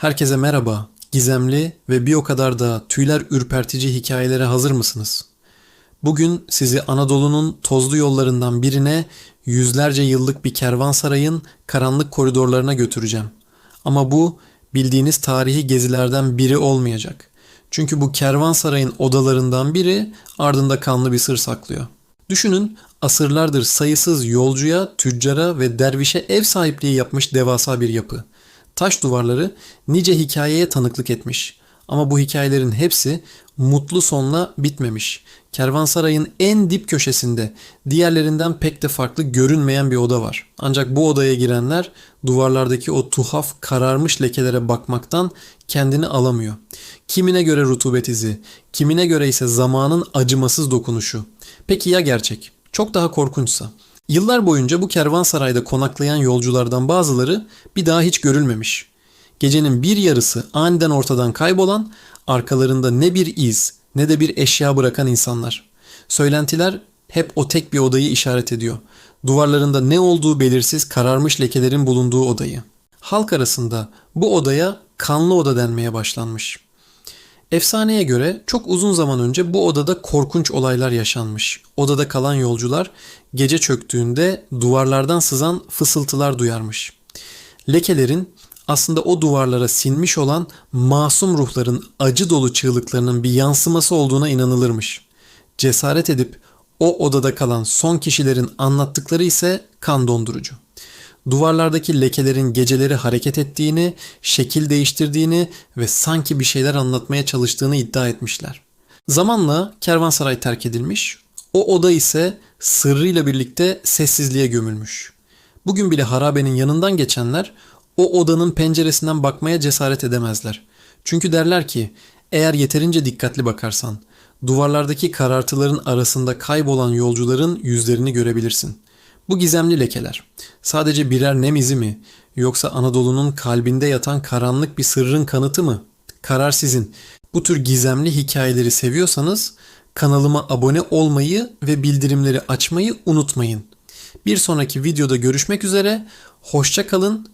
Herkese merhaba. Gizemli ve bir o kadar da tüyler ürpertici hikayelere hazır mısınız? Bugün sizi Anadolu'nun tozlu yollarından birine yüzlerce yıllık bir kervansarayın karanlık koridorlarına götüreceğim. Ama bu bildiğiniz tarihi gezilerden biri olmayacak. Çünkü bu kervansarayın odalarından biri ardında kanlı bir sır saklıyor. Düşünün asırlardır sayısız yolcuya, tüccara ve dervişe ev sahipliği yapmış devasa bir yapı. Taş duvarları nice hikayeye tanıklık etmiş. Ama bu hikayelerin hepsi mutlu sonla bitmemiş. Kervansarayın en dip köşesinde diğerlerinden pek de farklı görünmeyen bir oda var. Ancak bu odaya girenler duvarlardaki o tuhaf kararmış lekelere bakmaktan kendini alamıyor. Kimine göre rutubet izi, kimine göre ise zamanın acımasız dokunuşu. Peki ya gerçek? Çok daha korkunçsa? Yıllar boyunca bu kervansarayda konaklayan yolculardan bazıları bir daha hiç görülmemiş. Gecenin bir yarısı aniden ortadan kaybolan, arkalarında ne bir iz ne de bir eşya bırakan insanlar. Söylentiler hep o tek bir odayı işaret ediyor. Duvarlarında ne olduğu belirsiz kararmış lekelerin bulunduğu odayı. Halk arasında bu odaya kanlı oda denmeye başlanmış. Efsaneye göre çok uzun zaman önce bu odada korkunç olaylar yaşanmış. Odada kalan yolcular gece çöktüğünde duvarlardan sızan fısıltılar duyarmış. Lekelerin aslında o duvarlara sinmiş olan masum ruhların acı dolu çığlıklarının bir yansıması olduğuna inanılırmış. Cesaret edip o odada kalan son kişilerin anlattıkları ise kan dondurucu. Duvarlardaki lekelerin geceleri hareket ettiğini, şekil değiştirdiğini ve sanki bir şeyler anlatmaya çalıştığını iddia etmişler. Zamanla kervansaray terk edilmiş, o oda ise sırrıyla birlikte sessizliğe gömülmüş. Bugün bile harabenin yanından geçenler o odanın penceresinden bakmaya cesaret edemezler. Çünkü derler ki eğer yeterince dikkatli bakarsan duvarlardaki karartıların arasında kaybolan yolcuların yüzlerini görebilirsin. Bu gizemli lekeler sadece birer nem izi mi yoksa Anadolu'nun kalbinde yatan karanlık bir sırrın kanıtı mı? Karar sizin. Bu tür gizemli hikayeleri seviyorsanız kanalıma abone olmayı ve bildirimleri açmayı unutmayın. Bir sonraki videoda görüşmek üzere. Hoşça kalın,